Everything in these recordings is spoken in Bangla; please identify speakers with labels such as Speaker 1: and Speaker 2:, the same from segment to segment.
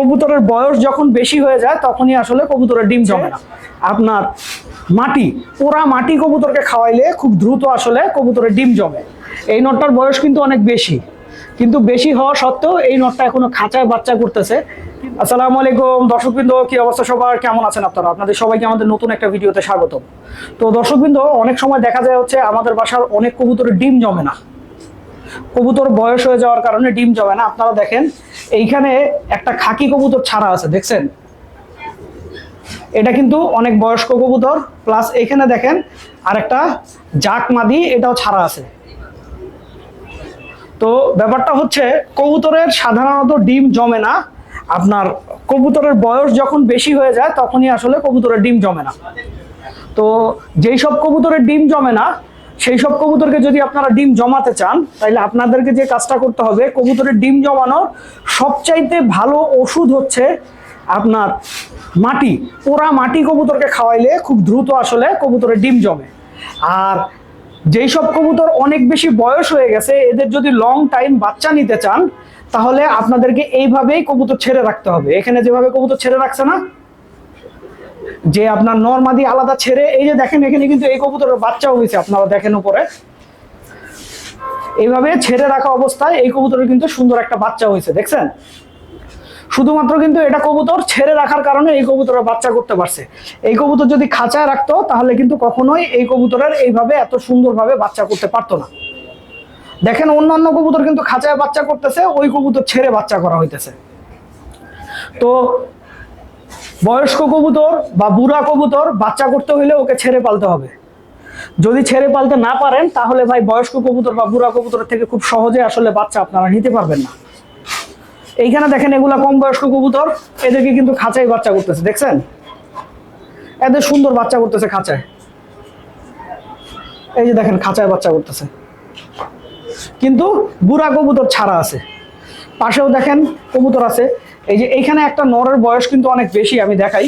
Speaker 1: কবুতরের বয়স যখন বেশি হয়ে যায় তখনই আসলে কবুতরের ডিম জমে না। আপনার মাটি পোড়া মাটি কবুতরকে খাওয়াইলে খুব দ্রুত আসলে কবুতরের ডিম জমে। এই নটটার বয়স কিন্তু অনেক বেশি। কিন্তু বেশি হওয়া সত্ত্বেও এই নটটা এখনও খাঁচায় বাচ্চা করতেছে। আসসালামু আলাইকুম। দর্শকবৃন্দ কি অবস্থা সবার? কেমন আছেন আপনারা? আপনাদের সবাইকে আমাদের নতুন একটা ভিডিওতে স্বাগত তো দর্শকবৃন্দ অনেক সময় দেখা যায় হচ্ছে আমাদের বাসার অনেক কবুতরের ডিম জমে না। কবুতর বয়স হয়ে যাওয়ার কারণে ডিম জমে না। আপনারা দেখেন এইখানে একটা খাকি কবুতর ছাড়া আছে, দেখছেন? এটা কিন্তু অনেক বয়স্ক কবুতর প্লাস এখানে দেখেন আর একটা জাক মাদি, এটাও ছাড়া আছে। তো ব্যাপারটা হচ্ছে, কবুতরের সাধারণত ডিম জমে না। আপনার কবুতরের বয়স যখন বেশি হয়ে যায়, তখনই আসলে কবুতরের ডিম জমে না। তো যেই সব কবুতরের ডিম জমে না সেই সব কবুতরকে যদি আপনারা ডিম জমাতে চান তাহলে আপনাদেরকে যে কাজটা করতে হবে, কবুতরের ডিম জমানোর সবচাইতে ভালো ওষুধ হচ্ছে আপনার মাটি, পোড়া মাটি কবুতরকে খাওয়াইলে খুব দ্রুত আসলে কবুতরের ডিম জমে। আর যেই সব কবুতর অনেক বেশি বয়স হয়ে গেছে, এদের যদি লং টাইম বাচ্চা নিতে চান, তাহলে আপনাদেরকে এইভাবেই কবুতর ছেড়ে রাখতে হবে। এখানে যেভাবে কবুতর ছেড়ে রাখছে না যে আপনার নর্মাদি আলাদা ছেড়ে, এই যে দেখেন, এখানে কিন্তু এই কবুতরের বাচ্চাও হয়েছে, আপনারা দেখেন উপরে। এইভাবে ছেড়ে রাখা অবস্থায় এই কবুতরের কিন্তু সুন্দর একটা বাচ্চা হয়েছে, দেখছেন? শুধুমাত্র কিন্তু এটা কবুতর ছেড়ে রাখার কারণে এই কবুতরের বাচ্চা করতে পারছে। এই কবুতর যদি খাঁচায় রাখতো, তাহলে কিন্তু কখনোই এই কবুতরের এইভাবে এত সুন্দরভাবে বাচ্চা করতে পারতো না। দেখেন, অন্যান্য কবুতর কিন্তু খাঁচায় বাচ্চা করতেছে, ওই কবুতর ছেড়ে বাচ্চা করা হইতেছে। তো বয়স্ক কবুতর বা বুড়া কবুতর বাচ্চা করতে হলে ওকে ছেড়ে পালতে হবে। যদি ছেড়ে পালতে না পারেন, তাহলে ভাই বয়স্ক কবুতর বা বুড়া কবুতরের থেকে খুব সহজে আসলে বাচ্চা আপনারা নিতে পারবেন না। এইখানে দেখেন এগুলা কম বয়স্ক কবুতর, এদেরকে কিন্তু খাঁচায় বাচ্চা করতেছে, দেখছেন? এদের সুন্দর বাচ্চা করতেছে খাঁচায়। এই যে দেখেন খাঁচায় বাচ্চা করতেছে। কিন্তু বুড়া কবুতর ছাড়া আছে। পাশেও দেখেন কবুতর আছে। এই যে এইখানে একটা নরের বয়স কিন্তু অনেক বেশি আমি দেখাই।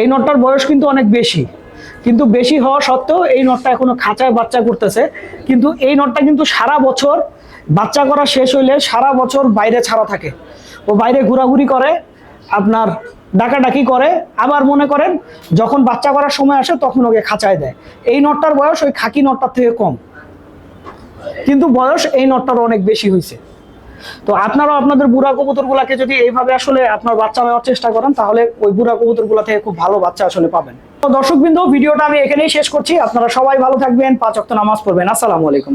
Speaker 1: এই নটটার বয়স কিন্তু অনেক বেশি। কিন্তু বেশি হওয়া সত্ত্বেও এই নটটা এখনও খাঁচায় বাচ্চা করতেছে। কিন্তু এই নটটা কিন্তু সারা বছর বাচ্চা করা শেষ হইলে সারা বছর বাইরে ছাড়া থাকে। ও বাইরে ঘোরাঘুরি করে, আপনার ডাকাডাকি করে। আবার মনে করেন যখন বাচ্চা করার সময় আসে তখন ওকে খাঁচায় দেয়। এই নটটার বয়স ওই খাকি নটটার থেকে কম। কিন্তু বয়স এই নটটার অনেক বেশি হয়েছে তো আপনারাও আপনাদের বুড়া কবুতর গুলাকে যদি এইভাবে আসলে আপনার বাচ্চা নেওয়ার চেষ্টা করেন, তাহলে ওই বুড়া কবুতরগুলা থেকে খুব ভালো বাচ্চা আসলে পাবেন। তো দর্শকবৃন্দ, ভিডিওটা আমি এখানেই শেষ করছি। আপনারা সবাই ভালো থাকবেন, পাঁচ অক্ত নামাজ পড়বেন। আসসালামু আলাইকুম।